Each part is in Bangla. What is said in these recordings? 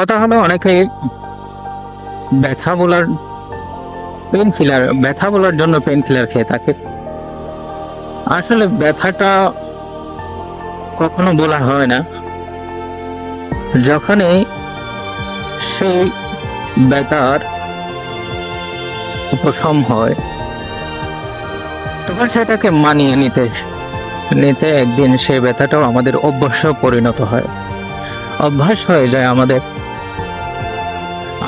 কথা হলো অনেকে ব্যথা বলার পেন কিলার ব্যথা বলার জন্য পেন কিলার খেয়ে থাকে। আসলে ব্যথাটা কখনো বলা হয় না। যখনই সেই ব্যথার উপশম হয়, তখন সেটাকে মানিয়ে নিতে নিতে একদিন সেই ব্যথাটাও আমাদের অভ্যাস পরিণত হয়। অভ্যাস হয়ে যায় আমাদের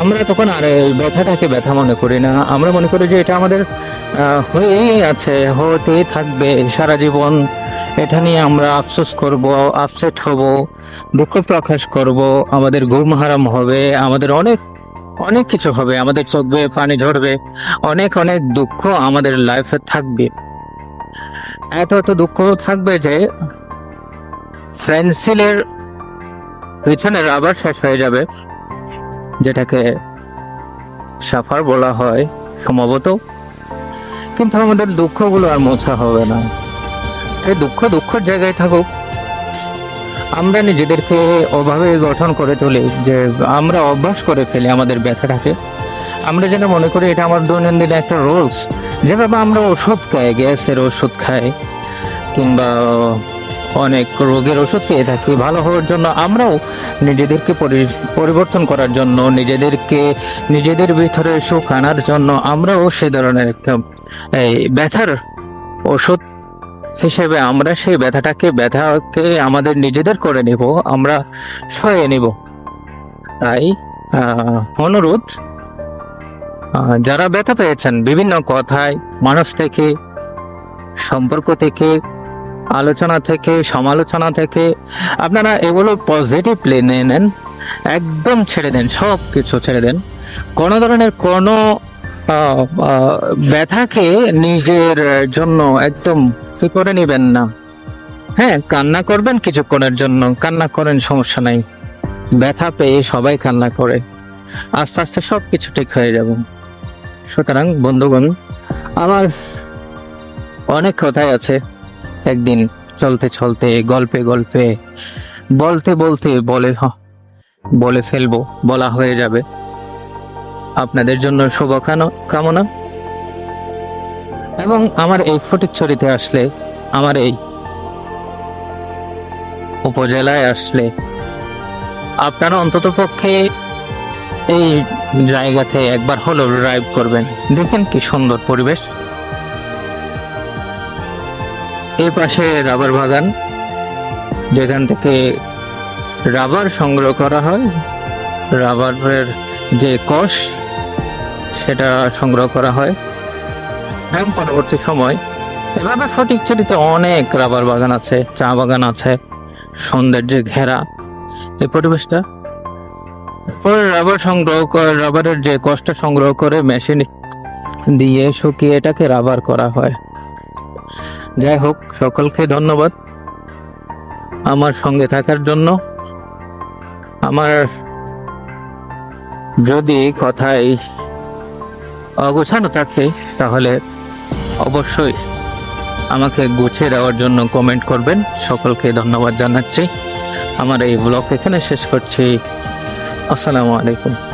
আমরা তখন আর ব্যথাটাকে ব্যথা মনে করি না। আমরা মনে করি যে এটা আমাদের হয়েই আছে, হতেই থাকবে, সারা জীবন এটা নিয়ে আমরা আফসোস করব আপসেট হব, দুঃখ প্রকাশ করব, আমাদের ঘুম হারাম হবে, আমাদের অনেক অনেক কিছু হবে, আমাদের চোখ বেয়ে পানি ঝরবে, অনেক অনেক দুঃখ আমাদের লাইফে থাকবে। এত এত দুঃখ থাকবে যে ফ্রেন্সিলের পিছনে রাবার শেষ হয়ে যাবে। যেটাকে সাফার বলা হয় সম্ভবত। কিন্তু আমাদের দুঃখগুলো আর মোছা হবে না। সেই দুঃখ দুঃখের জায়গায় থাকুক। আমরা নিজেদেরকে ওভাবে গঠন করে তুলি, যে আমরা অভ্যাস করে ফেলি আমাদের ব্যথাটাকে। আমরা যেন মনে করি এটা আমার দৈনন্দিন একটা রোলস। যেভাবে আমরা ওষুধ খাই, গ্যাসের ওষুধ খাই, কিংবা অনেক রোগের ওষুধ খেয়ে থাকি। ভালো হওয়ার জন্য আমরাও নিজেদেরকে পরি- পরিবর্তন করার জন্য, নিজেদেরকে, নিজেদের ভিতরে সুখ আনার জন্য আমরাও সে ধরনের একটা, এই ব্যথার ওষুধ হিসেবে আমরা সেই ব্যথাটাকে, ব্যথাকে আমাদের নিজেদের করে নিব, আমরা সয়ে নিব। তাই অনুরোধ যারা ব্যথা পেয়েছেন বিভিন্ন কথায়, মানুষ থেকে, সম্পর্ক থেকে আলোচনা থেকে, সমালোচনা থেকে, আপনারা এগুলো পজিটিভলি নিয়ে নেন, একদম ছেড়ে দেন সব কিছু ছেড়ে দেন। কোনো ধরনের কোনো ব্যথাকে নিজের জন্য একদম করে নেবেন না। হ্যাঁ কান্না করবেন কিছুক্ষণের জন্য, কান্না করেন সমস্যা নাই। ব্যথা পেয়ে সবাই কান্না করে। আস্তে আস্তে সব কিছু ঠিক হয়ে যাব। সুতরাং, বন্ধুগণ, আমার অনেক কথাই আছে। একদিন চলতে চলতে, গল্পে গল্পে, বলতে বলতে বলে বলে ফেলব, বলা হয়ে যাবে। আপনাদের জন্য শুভকামনা কামনা। এবং আমার এই ফটিক ফটিকছড়িতে আসলে, আমার এই উপজেলায় আসলে, আপনারা অন্তত পক্ষে এই জায়গাতে একবার হলো ড্রাইভ করবেন। দেখেন কি সুন্দর পরিবেশ। এই পাশে রাবার বাগান, যেখান থেকে রাবার সংগ্রহ করা হয়। রাবারের যে কষ, সেটা সংগ্রহ করা হয়। এবং পরবর্তী সময় এভাবে ফটিকছড়িতে অনেক রাবার বাগান আছে, চা বাগান আছে সৌন্দর্যে ঘেরা এই পরিবেশটা। পরে রাবার সংগ্রহ করে রাবারের যে কষ্ট সংগ্রহ করে মেশিন দিয়ে শুকিয়ে এটাকে রাবার করা হয়। যাই হোক, সকলকে ধন্যবাদ আমার সঙ্গে থাকার জন্য। আমার যদি কথায় অগোছানো থাকে, তাহলে অবশ্যই আমাকে গুছিয়ে দেওয়ার জন্য কমেন্ট করবেন। সকলকে ধন্যবাদ জানাচ্ছি। আমার এই ব্লগ এখানে শেষ করছি। আসসালামু আলাইকুম।